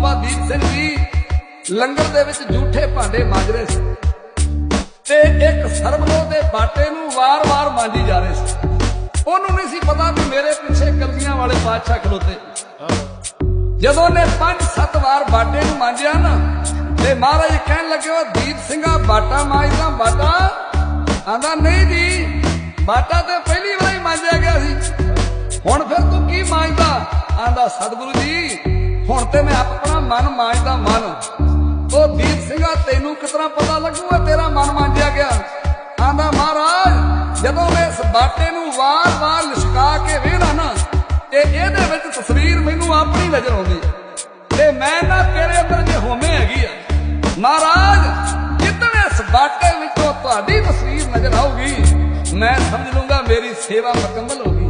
ਬਾਬਾ ਦੀਪ ਸਿੰਘ ਜੀ ਲੰਗਰ ਦੇ ਵਿੱਚ ਝੂਠੇ ਭਾਂਡੇ ਮਾਂਜ ਰਹੇ ਸੀ। ਤੇ ਇੱਕ ਸਰਬਲੋ ਦੇ ਬਾਟੇ ਨੂੰ ਵਾਰ-ਵਾਰ ਮਾਂਜੀ ਜਾ ਰਹੇ ਸੀ। ਉਹਨੂੰ ਨਹੀਂ ਸੀ ਪਤਾ ਵੀ ਮੇਰੇ ਪਿੱਛੇ ਕਲਗੀਆਂ ਵਾਲੇ ਬਾਦਸ਼ਾਹ ਖਲੋਤੇ। ਜਦੋਂ ਨੇ ਪੰਜ ਸੱਤ ਵਾਰ ਬਾਟੇ ਨੂੰ ਮਾਂਜਿਆ ਨਾ, ਤੇ ਮਹਾਰਾਜ ਕਹਿਣ ਲੱਗੇ ਉਹ ਦੀਪ ਸਿੰਘਾ, ਬਾਟਾ ਮਾਂਜਦਾ, ਬਾਟਾ? ਆਂਦਾ, ਨਹੀਂ ਜੀ, ਬਾਟਾ ਤੇ ਪਹਿਲੀ ਵਾਰ ਹੀ ਮਾਂਜਿਆ ਗਿਆ ਸੀ। ਹੁਣ ਫਿਰ ਤੂੰ ਕੀ ਮਾਂਜਦਾ? ਆਂਦਾ, ਸਤਿਗੁਰੂ ਜੀ ਹੁਣ ਤੇ ਮੈਂ ਆਪਣਾ ਮਨ ਮਾਂਜਦਾ ਮਨ। ਉਹ ਦੀਪ ਸਿੰਘਾ, ਤੈਨੂੰ ਕਿਤਨਾ ਪਤਾ ਲੱਗੂਗਾ ਤੇਰਾ ਮਨ ਮਾਂਜਿਆ ਗਿਆ। ਆਂਦਾ ਮਹਾਰਾਜ, ਜਦੋਂ ਮੈਂ ਇਸ ਬਾਟੇ ਨੂੰ ਵਾਰ-ਵਾਰ ਲਿਸ਼ਕਾ ਕੇ ਵੇਖਦਾ ਨਾ, ਤੇ ਇਹਦੇ ਵਿੱਚ ਤਸਵੀਰ ਮੈਨੂੰ ਆਪਣੀ ਨਜ਼ਰ ਆਉਂਦੀ। ਹੈ ਤੇ ਮੈਂ ਨਾ ਤੇਰੇ ਅੰਦਰ ਜੇ ਹੋਮੇ ਹੈਗੀ ਆ। ਮਹਾਰਾਜ ਜਿੱਦਣ ਇਸ ਬਾਟੇ ਵਿੱਚੋਂ ਤੁਹਾਡੀ ਤਸਵੀਰ ਨਜ਼ਰ ਆਊਗੀ? ਮੈਂ ਸਮਝ ਲੂੰਗਾ ਮੇਰੀ ਸੇਵਾ ਮੁਕੰਮਲ ਹੋ ਗਈ।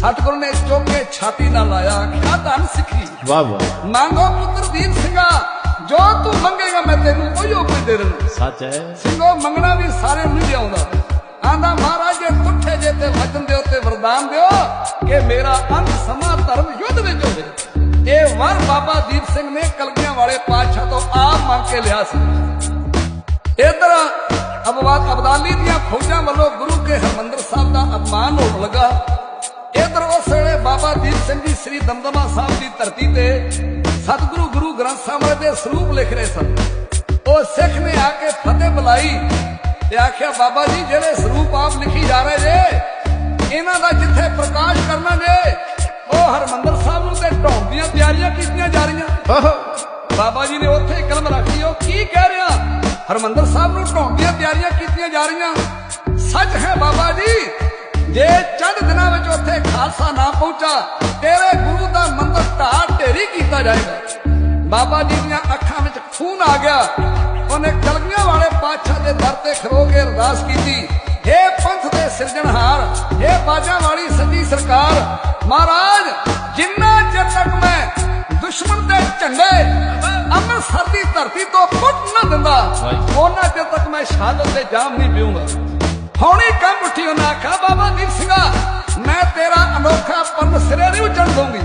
ਸਤਿਗੁਰੂ ਨੇ ਚੁੱਕ ਛਾਤੀ ਨਾਲ ਲਾਇਆ ਆਖਿਆ ਧੰਨ ਸਿੱਖੀ। ਵਾਹ ਵਾਹ। ਮੰਗੋ ਪੁੱਤਰ ਦੀਪ ਸਿੰਘਾ ਜੋ ਤੂੰ ਮੰਗੇਗਾ ਮੈਂ ਤੈਨੂੰ ਉਹੀਓ ਕੁਝ ਦੇ ਦੇਣਾ। ਸੱਚ ਹੈ। ਸਿੰਘੋ ਮੰਗਣਾ ਵੀ ਸਾਰੇ ਨੂੰ ਨਹੀਂ ਆਉਂਦਾ। ਆਂਦਾ ਮਹਾਰਾਜ ਜੇ ਤੁੱਠੇ ਜੇ ਤੇ ਵਚਨ ਦਿਓ ਤੇ ਵਰਦਾਨ ਦਿਓ ਕਿ ਮੇਰਾ ਅੰਤ ਸਮਾਂ ਧਰਮ ਯੁੱਧ ਵਿੱਚ ਹੋਵੇ। ਇਹ ਵਰ ਬਾਬਾ ਦੀਪ ਸਿੰਘ ਨੇ ਕਲਗੀਆਂ ਵਾਲੇ ਪਾਤਸ਼ਾਹ ਤੋਂ ਆਪ ਮੰਗ ਕੇ ਲਿਆ ਸੀ। ਇਧਰ ਅਬਵਾਦ ਅਬਦਾਲੀ ਦੀਆਂ ਫੌਜਾਂ ਵੱਲੋਂ ਗੁਰੂ ਕੇ ਹਰਮੰਦਰ ਸਾਹਿਬ ਦਾ ਅਪਮਾਨ ਹੋਣ ਲੱਗਾ। ਇਧਰ ਉਸ ਵੇਲੇ ਬਾਬਾ ਦੀਪ ਸਿੰਘ ਜੀ ਸ੍ਰੀ ਦਮਦਮਾ ਸਾਹਿਬ ਦੀ ਧਰਤੀ ਤੇ ਸਤਿਗੁਰੂ ਗੁਰੂ ਗ੍ਰੰਥ ਸਾਹਿਬ ਦੇ ਸਰੂਪ ਲਿਖ ਰਹੇ ਸਨ। ਉਹ ਸਿੱਖ ਨੇ ਆ ਕੇ ਫਤਿਹ ਬੁਲਾਈ ਤੇ ਆਖਿਆ ਬਾਬਾ ਜੀ ਜਿਹੜੇ ਸਰੂਪ ਆਪ ਲਿਖੀ ਜਾ ਰਹੇ ਜੇ ਇਹਨਾਂ ਦਾ ਜਿੱਥੇ ਪ੍ਰਕਾਸ਼ ਕਰਨਾ ਜੇ ਉਹ ਹਰਮੰਦਰ ਸਾਹਿਬ ਨੂੰ ਤੇ ਢਾਉਣ ਦੀਆਂ ਤਿਆਰੀਆਂ ਕੀਤੀਆਂ ਜਾ ਰਹੀਆਂ। ਬਾਬਾ ਜੀ ਨੇ ਉੱਥੇ ਕਲਮ ਰੱਖੀ ਉਹ ਕੀ ਕਹਿ ਰਿਹਾ? ਹਰਮੰਦਰ ਸਾਹਿਬ ਨੂੰ ਢਾਉਣ ਦੀਆਂ ਤਿਆਰੀਆਂ ਕੀਤੀਆਂ ਜਾ ਰਹੀਆਂ। ਸੱਚ ਹੈ ਬਾਬਾ ਜੀ ਜੇ ਚੰਦ ਦਿਨਾਂ ਵਿੱਚ ਉੱਥੇ ਖਾਲਸਾ ਨਾ ਪਹੁੰਚਾ ਤੇਰੇ ਗੁਰੂ ਦਾ ਮੰਦਰ ਢਾਹ ਢੇਰੀ ਕੀਤਾ ਜਾਏਗਾ। ਬਾਬਾ ਜੀ ਦੀਆਂ ਅੱਖਾਂ ਵਿੱਚ ਖੂਨ ਆ ਗਿਆ। ਉਹਨੇ ਕਲਗੀਆਂ ਵਾਲੇ ਪਾਤਸ਼ਾਹ ਦੇ ਦਰ ਤੇ ਖਲੋ ਕੇ ਅਰਦਾਸ ਕੀਤੀ। ਏ ਪੰਥ ਦੇ ਸਿਰਜਣਹਾਰ ਏ ਬਾਜਾਂ ਵਾਲੀ ਸੱਜੀ ਸਰਕਾਰ ਮਹਾਰਾਜ ਜਿੰਨਾ ਚਿਰ ਤੱਕ ਮੈਂ ਦੁਸ਼ਮਣ ਦੇ ਝੰਡੇ ਅੰਮ੍ਰਿਤਸਰ ਦੀ ਧਰਤੀ ਤੋਂ ਪੁੱਟ ਨਾ ਦਿੰਦਾ ਉਹਨਾਂ ਚਿਰ ਤੱਕ ਮੈਂ ਸ਼ਹਾਦਤ ਦੇ ਜਾਮ ਨਹੀਂ ਪੀਊਂਗਾ। ਹੌਣੀ ਕੰਮ ਉੱਠੀ ਉਹਨਾਂ ਆਖਿਆ ਬਾਬਾ ਦੀਪ ਸਿੰਘਾ। ਮੈਂ ਤੇਰਾ ਅਨੋਖਾ ਪੰਨ ਸਿਰੇ ਨਹੀਂ ਉੱਜਣ ਦਊਂਗੀ।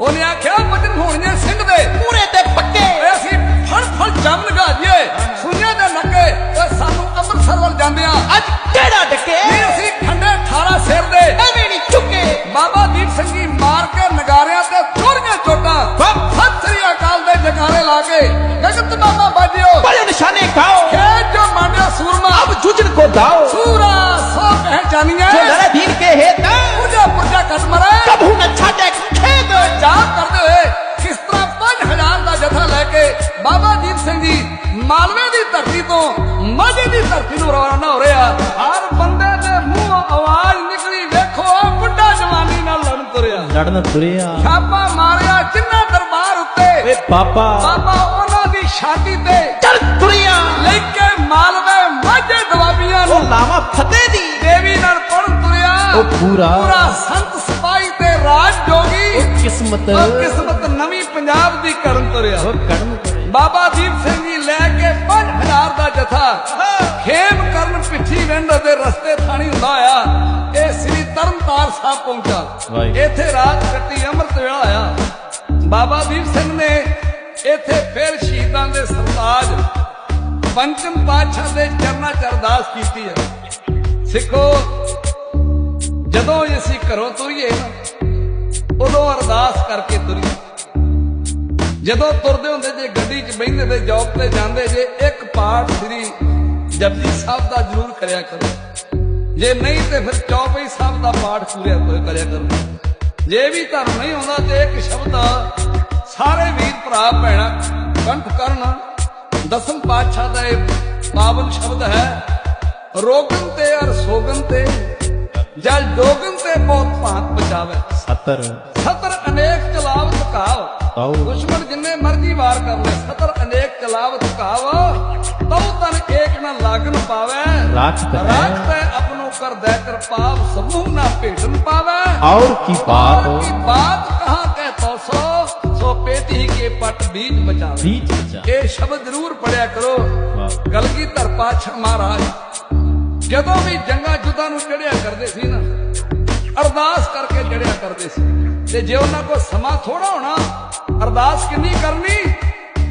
ਉਹਨੇ ਆਖਿਆ ਵਜਨ ਹੋਣੀਆਂ ਸਿੰਘ ਦੇ ਪੂਰੇ ਤੇ ਪੱਕੇ। ਅਸੀਂ ਫੜ ਫੜ ਜੰਮ ਲਗਾ ਦਈਏ। ਸੁਈਆਂ ਦੇ ਨੱਕੇ ਓਏ ਸਾਨੂੰ ਅੰਮ੍ਰਿਤਸਰ ਵੱਲ ਜਾਂਦੇ ਆ ਅੱਜ ਕਿਹੜਾ ਡੱਕੇ? ਨਹੀਂ ਅਸੀਂ ਖੰਡੇ 18 ਸਿਰ ਦੇ। ਐਵੇਂ ਨਹੀਂ ਚੁੱਕੇ ਬਾਬਾ ਦੀਪ ਸਿੰਘ ਜੀ ਮਾਰ ਕੇ ਨਗਾਰਿਆਂ ਤੇ ਚੋਰੀਆਂ ਚੋਟਾਂ। ਸਤਿ ਸ੍ਰੀ ਅਕਾਲ ਦੇ ਜਕਾਰੇ ਲਾ ਕੇ। ਗਗਤ ਬਾਬਾ ਬਾਜਿਓ। ਬੜੇ ਨਿਸ਼ਾਨੇ ਖਾਓ tahu Surah sab pehchaniye Saudara din ke heta Mujhe purja kasmara Kabhu na chhate khed ਜਾਗ ਕਰਦੇ ਹੋਏ ਕਿਸ ਤਰ੍ਹਾਂ 5000 ਦਾ ਜਥਾ ਲੈ ਕੇ ਬਾਬਾ ਦੀਪ ਸਿੰਘ ਜੀ ਮਾਲਵੇ ਦੀ ਧਰਤੀ ਤੋਂ ਮਾਝੇ ਦੀ ਧਰਤੀ ਨੂੰ ਰਵਾਨਾ ਹੋ ਰਿਹਾ। ਹਰ ਬੰਦੇ ਦੇ ਮੂੰਹ ਆਵਾਜ਼ ਨਿਕਲੀ ਵੇਖੋ ਆ ਬੁੱਢਾ ਜਵਾਨੀ ਨਾਲ ਲੜਨ ਤੁਰਿਆ। ਲੜਨ ਤੁਰਿਆ। ਛਾਪਾ ਮਾਰਿਆ ਜਿੰਨਾ ਦਰਬਾਰ ਉੱਤੇ। ਵੇ ਬਾਬਾ ਬਾਬਾ ਉਹਨਾਂ ਦੀ ਸ਼ਾਦੀ ਤੇ ਚੜ ਤੁਰਿਆ। ਲੈ ਕੇ ਮਾਲਵੇ ਮਾਝੇ ਦਾਵਾ ਫਤਿਹ ਦੀ। ਦੇਵੀ ਨਾਲ ਪੜ ਤੁਰਿਆ? ਉਹ ਪੂਰਾ। ਪੂਰਾ ਸੰਤ ਸਪਾਈ ਤੇ ਰਾਜ ਜੋਗੀ। ਕਿਸਮਤ। ਉਹ ਕਿਸਮਤ ਨਵੀਂ ਪੰਜਾਬ ਦੀ ਕਰਨ ਤੁਰਿਆ। ਉਹ ਕਰਨ ਬਾਬਾ ਦੀਪ ਸਿੰਘ ਜੀ ਲੈ ਕੇ 5000 ਦਾ ਜਥਾ। ਖੇਮ ਕਰਨ ਪਿੱਛੀ ਵਿੰਡ ਦੇ ਰਸਤੇ ਥਾਣੀ ਹੁੰਦਾ ਆ। ਇਹ ਸ੍ਰੀ ਤਰਨਤਾਰ ਸਾਹਿਬ ਪਹੁੰਚਾ। ਇੱਥੇ ਰਾਤ ਕੱਟੀ ਅੰਮ੍ਰਿਤ ਵੇਲਾ ਆਇਆ। ਬਾਬਾ ਦੀਪ ਸਿੰਘ ਨੇ ਇੱਥੇ ਫਿਰ ਸ਼ਹੀਦਾਂ ਦੇ ਸਰਤਾਜ ਪੰਚਮ ਪਾਤਸ਼ਾਹ ਦੇ ਚਰਨਾਂ ਚ ਅਰਦਾਸ ਕੀਤੀ ਹੈ। ਸਿੱਖੋ, ਜਦੋਂ ਅਸੀਂ ਘਰੋਂ ਤੁਰੀਏ ਉਦੋਂ ਅਰਦਾਸ ਕਰਕੇ ਤੁਰੀਏ। ਜਦੋਂ ਤੁਰਦੇ ਹੁੰਦੇ ਜੇ ਗੱਡੀ 'ਚ ਬਹਿੰਦੇ ਤੇ ਜੌਬ ਤੇ ਜਾਂਦੇ ਜੇ, ਇੱਕ ਪਾਠ ਸ੍ਰੀ ਜਪਜੀ ਸਾਹਿਬ ਦਾ ਜ਼ਰੂਰ ਕਰਿਆ ਕਰੋ। ਜੇ ਨਹੀਂ ਤੇ ਫਿਰ ਚੌਪਈ ਸਾਹਿਬ ਦਾ ਪਾਠ ਪੂਰਿਆ ਕੋਈ ਕਰਿਆ ਕਰੋ। ਜੇ ਵੀ ਤੁਹਾਨੂੰ ਨਹੀਂ ਆਉਂਦਾ ਤੇ ਇੱਕ ਸ਼ਬਦ ਸਾਰੇ ਵੀਰ ਭਰਾ, ਭੈਣਾਂ, ਕੰਠ ਕਰਨ ਦਸਮ ਪਾਤਸ਼ਾਹ ਦਾ ਇਹ ਪਾਵਨ ਸ਼ਬਦ ਹੈ ਰੋਗਨ ਤੇ ਅਰ ਸੋਗਨ ਤੇ ਜਲ ਡੋਗਨ ਤੇ ਬਹੁਤ ਭਾਂਤ ਬਚਾਵੇ ਸਤਰ। ਸਤਰ ਅਨੇਕ ਚਲਾਵ ਤਕਾਵ ਤਾਉ ਦੁਸ਼ਮਣ ਜਿੰਨੇ ਮਰਜ਼ੀ ਵਾਰ ਕਰ ਲੈ ਸਤਰ ਅਨੇਕ ਚਲਾਵ ਤਕਾਵ ਤਉ ਤਨ ਏਕ ਨਾ ਲਾਗਨ ਪਾਵੇ। ਰਾਖਤ ਹੈ ਆਪਣੋ ਕਰ ਦੇ ਕਰ ਪਾਪ ਸਮੂਹ ਨਾ ਭੇਟਨ ਪਾਵੇ। ਔਰ ਕੀ ਬਾਤ। ਕੀ ਬਾਤ ਕਹਾ ਕਹਿ ਤੋ ਸੋ। ਬੀਜ ਬਚਾਵੇ ਬੀਜ ਬਚਾ ਇਹ ਸ਼ਬਦ ਜ਼ਰੂਰ ਪੜਿਆ ਕਰੋ। ਗਲਗੀ ਧਰ ਪਾਛਾ ਮਹਾਰਾਜ? ਜਦੋਂ ਵੀ ਜੰਗਾ ਜੁਦਾ ਨੂੰ ਚੜਿਆ ਕਰਦੇ ਸੀ ਨਾ ਅਰਦਾਸ ਕਰਕੇ ਚੜਿਆ ਕਰਦੇ ਸੀ। ਤੇ ਜੇ ਉਹਨਾਂ ਕੋਲ ਸਮਾਂ ਥੋੜਾ ਹੋਣਾ ਅਰਦਾਸ ਕਿੰਨੀ ਕਰਨੀ?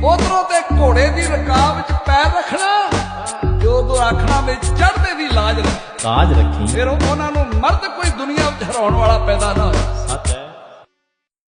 ਉਧਰੋਂ ਤੇ ਘੋੜੇ ਦੀ ਰਕਾਬ ਵਿੱਚ ਪੈਰ ਰੱਖਣਾ ਜੋ ਤੋਂ ਆਖਣਾ ਵਿੱਚ ਚੜਦੇ ਦੀ ਲਾਜ ਰੱਖ। ਰੱਖੀ। ਫਿਰ ਉਹਨਾਂ ਨੂੰ ਮਰਦ ਕੋਈ ਦੁਨੀਆ ਵਿੱਚ ਹਰਾਉਣ ਵਾਲਾ ਪੈਦਾ ਨਾ ਹੋਇਆ